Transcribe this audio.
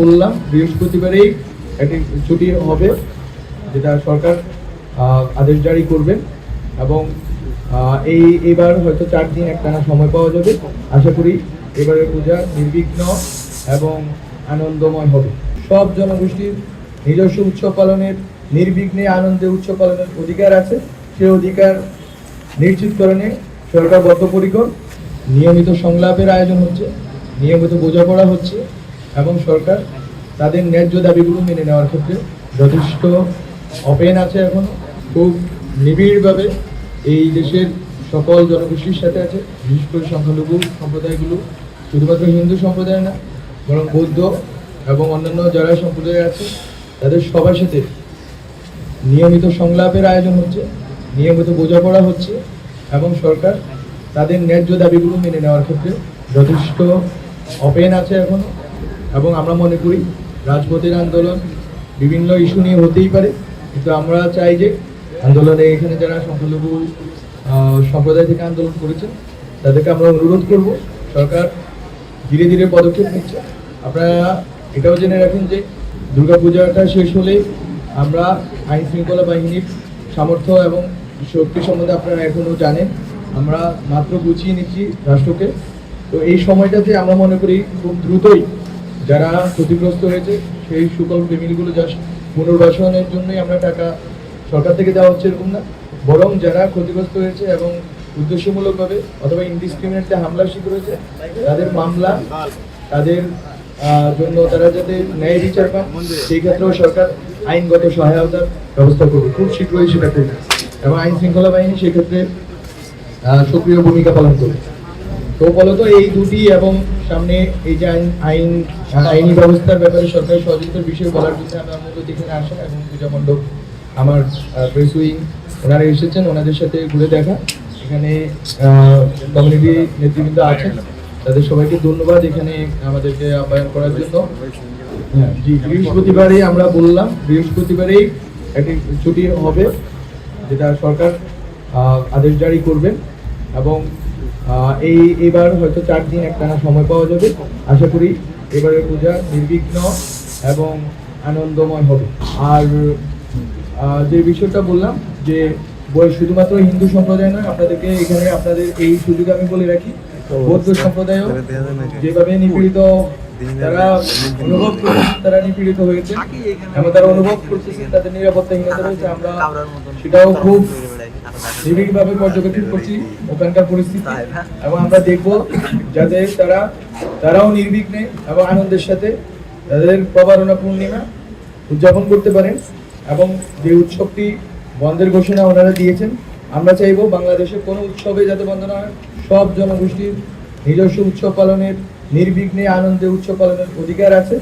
বললাম বৃহস্পতিবারেই একটি ছুটি হবে, যেটা সরকার আদেশ জারি করবেন এবং এই, এবার হয়তো চার দিন একটানা সময় পাওয়া যাবে। আশা করি এবারের পূজা নির্বিঘ্ন এবং আনন্দময় হবে। সব জনগোষ্ঠীর নিজস্ব উৎসব পালনের, নির্বিঘ্নে আনন্দে উৎসব পালনের অধিকার আছে। সেই অধিকার নিশ্চিতকরণে সরকার বদ্ধপরিকর, নিয়মিত সংলাপের আয়োজন হচ্ছে, নিয়মিত বোঝাপড়া হচ্ছে। এবং সরকার তাদের ন্যায্য দাবিগুলো মেনে নেওয়ার ক্ষেত্রে যথেষ্ট অপেন আছে এখন। খুব নিবিড়ভাবে এই দেশের সকল জনগোষ্ঠীর সাথে আছে, বিশেষ করে সংখ্যালঘু সম্প্রদায়গুলো। শুধুমাত্র হিন্দু সম্প্রদায় না, বরং বৌদ্ধ এবং অন্যান্য যারা সম্প্রদায় আছে, তাদের সবার সাথে নিয়মিত সংলাপের আয়োজন হচ্ছে, নিয়মিত বোঝাপড়া হচ্ছে এবং সরকার তাদের ন্যায্য দাবিগুলো মেনে নেওয়ার ক্ষেত্রে যথেষ্ট অপেন আছে এখনও। এবং আমরা মনে করি রাজপথের আন্দোলন বিভিন্ন ইস্যু নিয়ে হতেই পারে, কিন্তু আমরা চাই যে আন্দোলনে এখানে যারা সংখ্যালঘু সম্প্রদায় থেকে আন্দোলন করেছেন, তাদেরকে আমরা অনুরোধ করব, সরকার ধীরে ধীরে পদক্ষেপ নিচ্ছে। আপনারা এটাও জেনে রাখুন যে দুর্গাপূজাটা শেষ হলে আমরা আইন শৃঙ্খলা বাহিনীর সামর্থ্য এবং শক্তি সম্বন্ধে আপনারা এখনও জানেন, আমরা মাত্র গুছিয়ে নিচ্ছি রাষ্ট্রকে। তো এই সময়টাতে আমরা মনে করি খুব দ্রুতই যারা ক্ষতিগ্রস্ত হয়েছে, সেই সুকল ফ্যামিলিগুলো জাস্ট পুনর্বাসনের জন্যই আমরা টাকা সরকার থেকে দেওয়া হচ্ছে এরকম না। বরং যারা ক্ষতিগ্রস্ত হয়েছে এবং উদ্দেশ্যমূলকভাবে অথবা ইনডিসক্রিমিনেটলি হামলার শিকার হয়েছে, তাদের মামলা, তাদের জন্য তারা যাতে ন্যায় বিচার পান সেই ক্ষেত্রেও সরকার আইনগত সহায়তার ব্যবস্থা করবে। খুব শীঘ্রই সেটা করবে। এবং আইন শৃঙ্খলা বাহিনী সেক্ষেত্রে সক্রিয় ভূমিকা পালন করবে। তো বলতো এই দুটি এবং সামনে এই যে আইন আইন আইনি ব্যবস্থার ব্যাপারে সরকারি সহযোগিতার বিষয়ে বলার জন্য আমার মূলত এখানে আসা এবং পূজা মণ্ডপ আমার প্রেস উইং ওনারা এসেছেন ওনাদের সাথে ঘুরে দেখা। এখানে কমিউনিটি নেতৃবৃন্দ আছেন। তাদের সবাইকে ধন্যবাদ এখানে আমাদেরকে আহ্বায়ন করার জন্য। হ্যাঁ, জি বৃহস্পতিবারে আমরা বললাম বৃহস্পতিবারেই একটি ছুটি হবে যেটা সরকার আদেশ জারি করবেন। এবং এই এবার হয়তো চার দিন একটানা সময় পাওয়া যাবে। আশা করি এবারের পূজা নির্বিঘ্ন এবং আনন্দময় হবে। আর যে বিষয়টা বললাম যে বই- শুধুমাত্র হিন্দু সম্প্রদায় নয় আপনাদেরকে এখানে আপনাদের এই সুযোগ আমি বলে রাখি বৌদ্ধ সম্প্রদায়ও যেভাবে নিপীড়িত তারা অনুভব করছে তারা নিপীড়িত হয়েছে এবং তারা অনুভব করতেছে তাদের নিরাপত্তাহীনতা রয়েছে আমরা সেটাও খুব নিবিড়ভাবে পর্যবেক্ষণ করছি ওখানকার পরিস্থিতি। এবং আমরা দেখব যাতে তারা তারাও নির্বিঘ্নে এবং আনন্দের সাথে তাদের প্রবারণা পূর্ণিমা উদযাপন করতে পারেন এবং যে উৎসবটি বন্ধের ঘোষণা ওনারা দিয়েছেন আমরা চাইব বাংলাদেশের কোনো উৎসবে যাতে বন্ধ না হয় সব জনগোষ্ঠীর নিজস্ব উৎসব পালনের নির্বিঘ্নে আনন্দে উৎসব পালনের অধিকার আছে।